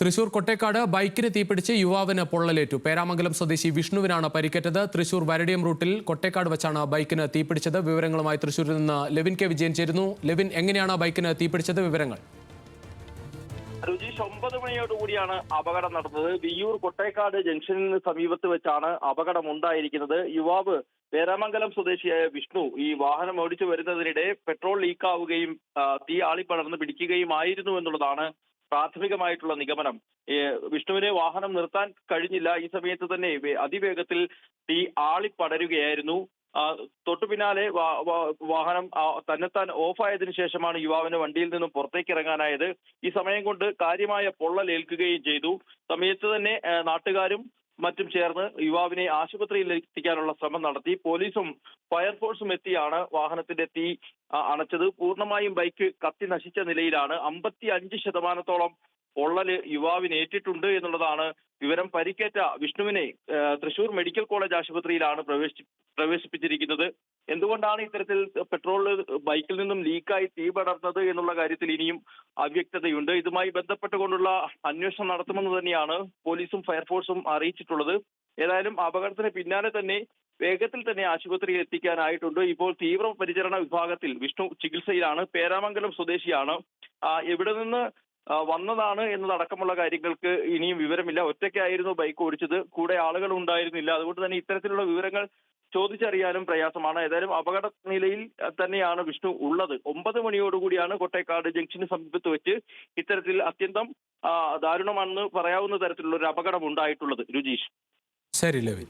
തൃശൂർ കൊട്ടേക്കാട് ബൈക്കിന് തീപിടിച്ച് യുവാവിന് പൊള്ളലേറ്റു. പേരാമംഗലം സ്വദേശി വിഷ്ണുവിനാണ് പരിക്കേറ്റത്. തൃശൂർ വരടിയം റൂട്ടിൽ കൊട്ടേക്കാട് വെച്ചാണ് ബൈക്കിന് തീപിടിച്ചത്. വിവരങ്ങളുമായി തൃശൂരിൽ നിന്ന് ലെവിൻ കെ വിജയൻ ചേരുന്നു. ലെവിൻ എങ്ങനെയാണ് ബൈക്കിന് തീപിടിച്ചത്? വിവരങ്ങൾ. രുചീഷ് ഒമ്പത് മണിയോടുകൂടിയാണ് അപകടം നടന്നത്. വിയ്യൂർ കൊട്ടേക്കാട് ജംഗ്ഷനിന് സമീപത്ത് വെച്ചാണ് അപകടം ഉണ്ടായിരിക്കുന്നത്. യുവാവ് പേരാമംഗലം സ്വദേശിയായ വിഷ്ണു ഈ വാഹനം ഓടിച്ചു വരുന്നതിനിടെ പെട്രോൾ ലീക്കാവുകയും തീ ആളിപ്പടർന്ന് പിടിക്കുകയുമായിരുന്നു എന്നുള്ളതാണ് പ്രാഥമികമായിട്ടുള്ള നിഗമനം. വിഷ്ണുവിനെ വാഹനം നിർത്താൻ കഴിഞ്ഞില്ല. ഈ സമയത്ത് തന്നെ അതിവേഗത്തിൽ തീ ആളിപ്പടരുകയായിരുന്നു. തൊട്ടു പിന്നാലെ വാഹനം തന്നെത്താൻ ഓഫായതിനു ശേഷമാണ് യുവാവിന് വണ്ടിയിൽ നിന്നും പുറത്തേക്ക് ഇറങ്ങാനായത് ഈ സമയം കൊണ്ട് കാര്യമായ പൊള്ളലേൽക്കുകയും ചെയ്തു. സമയത്ത് തന്നെ നാട്ടുകാരും മറ്റും ചേർന്ന് യുവാവിനെ ആശുപത്രിയിൽ എത്തിക്കാനുള്ള ശ്രമം നടത്തി. പോലീസും ഫയർഫോഴ്സും എത്തിയാണ് വാഹനത്തിന്റെ തീ അണച്ചത്. പൂർണമായും ബൈക്ക് കത്തി നശിച്ച നിലയിലാണ് അമ്പത്തി അഞ്ച് ശതമാനത്തോളം പൊള്ളൽ യുവാവിന് ഏറ്റിട്ടുണ്ട് എന്നുള്ളതാണ് വിവരം. പരിക്കേറ്റ വിഷ്ണുവിനെ തൃശൂർ മെഡിക്കൽ കോളേജ് ആശുപത്രിയിലാണ് പ്രവേശി പ്രവേശിപ്പിച്ചിരിക്കുന്നത്. എന്തുകൊണ്ടാണ് ഇത്തരത്തിൽ പെട്രോൾ ബൈക്കിൽ നിന്നും ലീക്കായി തീ പടർന്നത് എന്നുള്ള കാര്യത്തിൽ ഇനിയും അവ്യക്തതയുണ്ട്. ഇതുമായി ബന്ധപ്പെട്ടുകൊണ്ടുള്ള അന്വേഷണം നടത്തുമെന്ന് തന്നെയാണ് പോലീസും ഫയർഫോഴ്സും അറിയിച്ചിട്ടുള്ളത്. ഏതായാലും അപകടത്തിന് പിന്നാലെ തന്നെ വേഗത്തിൽ തന്നെ ആശുപത്രിയിൽ എത്തിക്കാനായിട്ടുണ്ട്. ഇപ്പോൾ തീവ്ര പരിചരണ വിഭാഗത്തിൽ വിഷ്ണു ചികിത്സയിലാണ്. പേരാമംഗലം സ്വദേശിയാണ്. എവിടെ നിന്ന് വന്നതാണ് എന്നതടക്കമുള്ള കാര്യങ്ങൾക്ക് ഇനിയും വിവരമില്ല. ഒറ്റയ്ക്കായിരുന്നു ബൈക്ക് ഓടിച്ചത്. കൂടെ ആളുകൾ ഉണ്ടായിരുന്നില്ല. അതുകൊണ്ട് തന്നെ ഇത്തരത്തിലുള്ള വിവരങ്ങൾ ചോദിച്ചറിയാനും പ്രയാസമാണ്. ഏതായാലും അപകട നിലയിൽ തന്നെയാണ് വിഷ്ണു ഉള്ളത്. ഒമ്പത് മണിയോടുകൂടിയാണ് കൊട്ടേക്കാട് ജംഗ്ഷന് സമീപത്ത് വെച്ച് ഇത്തരത്തിൽ അത്യന്തം ദാരുണമാണെന്ന് പറയാവുന്ന തരത്തിലുള്ള ഒരു അപകടം ഉണ്ടായിട്ടുള്ളത് രുചീഷ് ശരി ലെവിൻ.